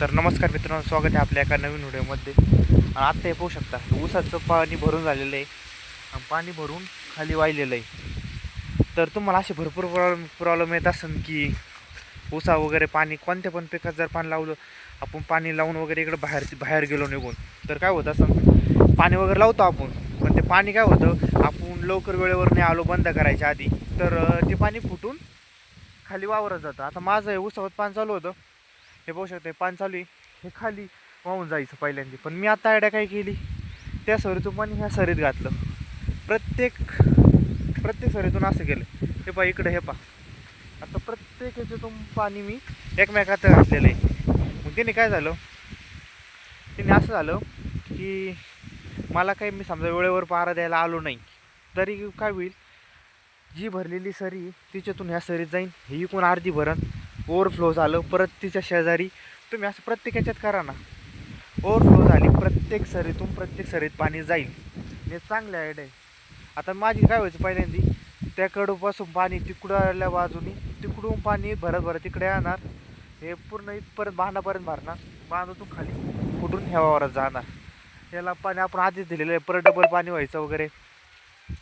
तर नमस्कार मित्रांनो स्वागत आहे आपल्या एका नवीन व्हिडिओमध्ये. आणि आत्ता हे पाहू शकता ऊसाचं पाणी भरून झालेलं आहे. आणि पाणी भरून खाली वाहिलेलं आहे. तर तुम्हाला असे भरपूर प्रॉब्लेम प्रॉब्लेम येत असेल की ऊसा वगैरे पाणी कोणत्या पण पिकात जर पाणी लावलं आपण पाणी लावून वगैरे इकडं बाहेर बाहेर गेलो निघून तर काय होतं असं पाणी वगैरे लावतो आपण पण ते पाणी काय होतं? आपण लवकर वेळेवर नाही आलो बंद करायच्या आधी. तर ते पाणी फुटून खाली वावरत जातं. आता माझं हे ऊसावर पाणी चालू होतं. हे पाहू शकते पान पाणी चालू आहे. हे खाली वाहून जायचं पहिल्यांदा. पण मी आता आयडिया काय केली? त्या सरीतून पाणी ह्या सरीत घातलं. प्रत्येक प्रत्येक सरीतून असं केलं. हे पहा इकडं हे पहा. आता प्रत्येक याच्यातून पाणी मी एकमेकात घातलेलं आहे. मग तिने काय झालं? तिने असं झालं की मला काही मी समजा वेळेवर पारा द्यायला आलो नाही तरी काय होईल? जी भरलेली सरी तिच्यातून ह्या सरीत जाईन ही इकून अर्धी भरण. ओव्हरफ्लो झालं परत तिच्या शेजारी. तुम्ही असं प्रत्येक याच्यात करा ना. ओव्हरफ्लो झाली प्रत्येक सरीतून प्रत्येक सरीत पाणी जाईल. हे चांगले आयडिया आहे. आता माझी काय व्हायचं पहिल्यांदी त्याकडूनपासून पाणी पाणी तिकडल्या बाजूनी तिकडून पाणी भरत भरत तिकडे येणार. हे पूर्ण इथपर्यंत बांधापर्यंत भरणार. बांधातून खाली कुठून ह्या जाणार. याला पाणी आपण आधीच दिलेलं आहे. परत डबल पाणी व्हायचं वगैरे.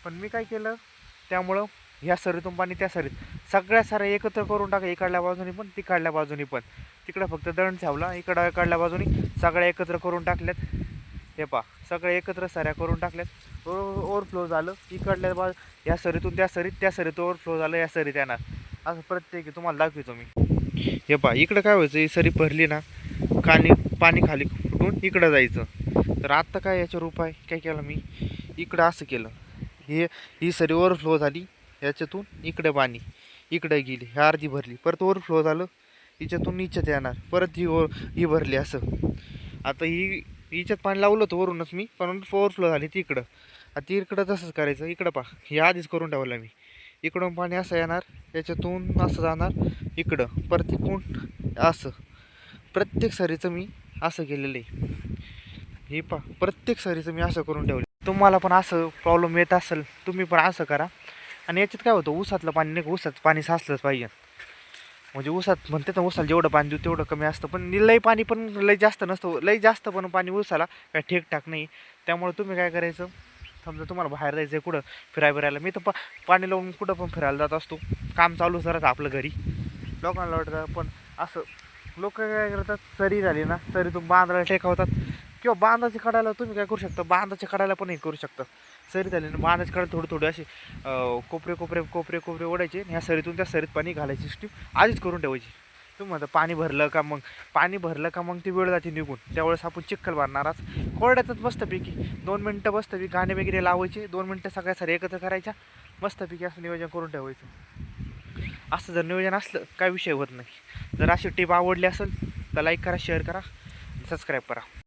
पण मी काय केलं त्यामुळं ह्या सरीतून पाणी त्या सरीत. सगळ्या साऱ्या एकत्र करून टाका इकडल्या बाजूनी पण तिकडल्या बाजूनी पण. तिकडं फक्त दंड ठेवला इकडं इकडल्या बाजूनी सगळ्या एकत्र करून टाकल्यात. हे पा सगळ्या एकत्र साऱ्या करून टाकल्यात. ओव्हरफ्लो झालं इकडल्या बा या सरीतून त्या सरीत त्या सरीत ओव्हरफ्लो झालं या सरीत येणार. असं प्रत्येक तुम्हाला दाखवतो मी. हे पा इकडं काय व्हायचं ही सरी भरली ना कानी पाणी खाली फुटून इकडं जायचं. तर आत्ता काय याच्यावर उपाय काय केलं मी? इकडं असं केलं. हे ही सरी ओव्हरफ्लो झाली याच्यातून इकडे पाणी इकडे गेली ह्या अर्धी भरली परत ओव्हरफ्लो झालं हिच्यातून हिच्यात येणार परत ही ओ ही भरली असं. आता ही हिच्यात पाणी लावलं होतं वरूनच मी पण ओव्हरफ्लो झाली ती इकडं आता ती इकडं तसंच करायचं इकडं पा हे आधीच करून ठेवलं मी. इकडून पाणी असं येणार याच्यातून असं जाणार इकडं परत इकडून असं. प्रत्येक सरीचं मी असं केलेलं आहे. हे पा प्रत्येक सरीचं मी असं करून ठेवलं. तुम्हाला पण असं प्रॉब्लेम येत असेल तुम्ही पण असं करा. आणि याच्यात काय होतं ऊसातलं पाणी नाही का ऊसात पाणी साचलंच पाहिजे. म्हणजे ऊसात म्हणते ना ऊसाला जेवढं पाणी देऊ तेवढं कमी असतं. पण लई पाणी पण लई जास्त नसतं. लई जास्त पण पाणी ऊसाला काय ठीकठाक नाही. त्यामुळे तुम्ही काय करायचं? समजा तुम्हाला बाहेर जायचं आहे कुठं फिराय फिरायला मी तर पा पाणी लावून कुठं पण फिरायला जात असतो. काम चालू सरच आपलं घरी. लोकांना वाटतं पण असं लोक काय करतात सरी झाली ना सरीतून बांधायला टेकावतात. किंवा बांधाच्या कडायला तुम्ही काय करू शकता? बांधाच्या कडायला पण हे करू शकता. सरी झाली ना बांधाची कडायला थोडं थोडे असे कोपरे कोपरे कोपरे कोपरे ओढायचे आणि ह्या सरीतून त्या सरीत पाणी घालायची स्टीम आधीच करून ठेवायची. तुम्ही म्हणता पाणी भरलं का मग? पाणी भरलं का मग ती वेळ जाते निघून. त्यावेळेस आपण चिखल भरणारच कोरड्यातच मस्तपैकी दोन मिनटं मस्तपैकी गाणे वगैरे लावायचे. दोन मिनटं सगळ्या सारे एकत्र करायच्या. मस्तपैकी असं नियोजन करून ठेवायचं. असं जर नियोजन असलं काय विषय होत नाही. जर अशी टीप आवडली असेल तर लाईक करा शेअर करा सबस्क्राईब करा.